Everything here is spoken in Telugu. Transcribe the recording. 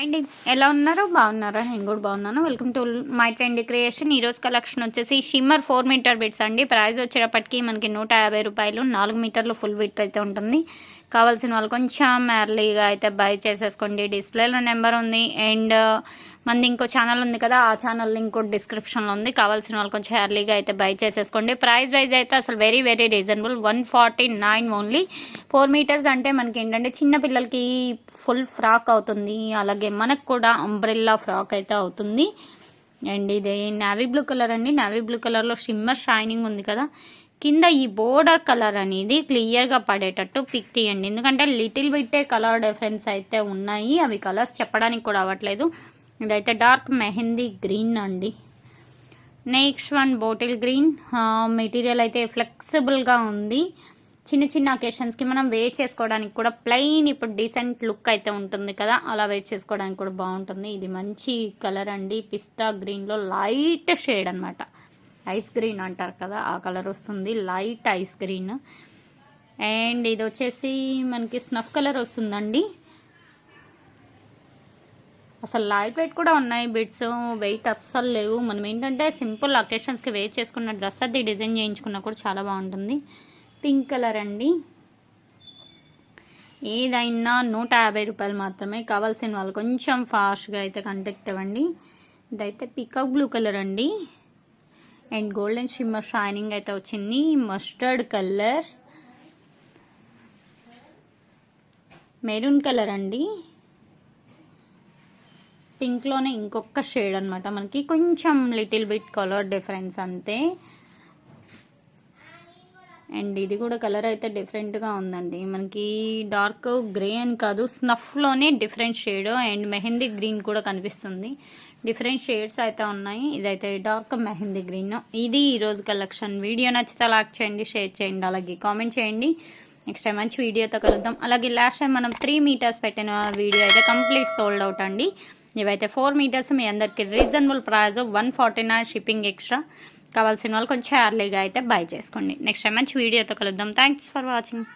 అండ్ ఎలా ఉన్నారో? బాగున్నారా? నేను కూడా బాగున్నాను. Welcome to my trend creation ఈరోజు కలెక్షన్ వచ్చేసి షిమ్మర్ ఫోర్ మీటర్ బిట్స్ అండి. ప్రైస్ వచ్చేటప్పటికి మనకి నూట యాభై రూపాయలు నాలుగు మీటర్లు ఫుల్ బిట్ అయితే ఉంటుంది. కావాల్సిన వాళ్ళు కొంచెం ఎర్లీగా అయితే బై చేసేసుకోండి. డిస్ప్లేలో నెంబర్ ఉంది. అండ్ uh, మంది ఇంకో ఛానల్ ఉంది కదా ఆ ఛానల్ లింక్ కూడా డిస్క్రిప్షన్లో ఉంది. కావాల్సిన వాళ్ళు కొంచెం ఎర్లీగా అయితే బై చేసేసుకోండి. ప్రైస్ వైజ్ అయితే అసలు very very reasonable one forty nine only four meters అంటే మనకి ఏంటంటే చిన్న పిల్లలకి ఫుల్ ఫ్రాక్ అవుతుంది. అలాగే మనకు కూడా అంబ్రెల్లా ఫ్రాక్ అయితే అవుతుంది. అండ్ ఇది నావీ బ్లూ కలర్ అండి. నావీ బ్లూ కలర్లో షిమ్మర్ షైనింగ్ ఉంది కదా. కింద ఈ బోర్డర్ కలర్ అనేది క్లియర్గా పడేటట్టు పిక్ తీయండి. ఎందుకంటే లిటిల్ బిట్టే కలర్ డిఫరెన్స్ అయితే ఉన్నాయి. అవి కలర్స్ చెప్పడానికి కూడా అవ్వట్లేదు. ఇదైతే డార్క్ మెహందీ గ్రీన్ అండి. Next one bottle green material అయితే ఫ్లెక్సిబుల్గా ఉంది. చిన్న చిన్న అకేషన్స్కి మనం వేర్ చేసుకోవడానికి కూడా ప్లెయిన్ ఇప్పుడు డీసెంట్ లుక్ అయితే ఉంటుంది కదా అలా వేర్ చేసుకోవడానికి కూడా బాగుంటుంది. ఇది మంచి కలర్ అండి. పిస్తా గ్రీన్లో లైట్ షేడ్ అనమాట ఐస్ గ్రీన్ అంటారు కదా ఆ కలర్ వస్తుంది. లైట్ ఐస్ గ్రీన్ అండ్ ఇది వచ్చేసి మనకి స్నఫ్ కలర్ వస్తుందండి. అసలు లైట్ వెయిట్ కూడా ఉన్నాయి బిడ్స్ వెయిట్ అస్సలు లేవు. మనం ఏంటంటే సింపుల్ అకేషన్స్కి వెయిట్ చేసుకున్న డ్రెస్ అది డిజైన్ చేయించుకున్నా కూడా చాలా బాగుంటుంది. పింక్ కలర్ అండి. ఏదైనా నూట యాభై రూపాయలు మాత్రమే కావాల్సిన వాళ్ళు కొంచెం ఫాస్ట్గా అయితే కంటాక్ట్ అవ్వండి. ఇదైతే పికప్ బ్లూ కలర్ అండి. అండ్ గోల్డెన్ షిమ్మర్ షైనింగ్ అయితే వచ్చింది. Mustard colour. మెరూన్ కలర్ అండి. పింక్లోనే ఇంకొక షేడ్ అనమాట మనకి కొంచెం లిటిల్ బిట్ కలర్ డిఫరెన్స్ అంతే. అండ్ ఇది కూడా కలర్ అయితే డిఫరెంట్గా ఉందండి. మనకి డార్క్ గ్రే అని కాదు స్నఫ్లోనే different shade and mehndi green కూడా కనిపిస్తుంది. డిఫరెంట్ షేడ్స్ అయితే ఉన్నాయి. ఇదైతే డార్క్ మెహందీ గ్రీన్ ఇది ఈరోజు కలెక్షన్ వీడియో నచ్చితే లైక్ చేయండి షేర్ చేయండి అలాగే కామెంట్ చేయండి. నెక్స్ట్ టైం మంచి వీడియోతో కలుద్దాం. అలాగే లాస్ట్ టైం మనం త్రీ మీటర్స్ పెట్టిన వీడియో అయితే కంప్లీట్ సోల్డ్ అవుట్ అండి. ఇవైతే ఫోర్ మీటర్స్ మీ అందరికి reasonable price one forty nine shipping extra కావాల్సిన వాళ్ళు కొంచెం ఎర్లీగా అయితే బై చేసుకోండి. నెక్స్ట్ టైం మంచి వీడియోతో కలుద్దాం. Thanks for watching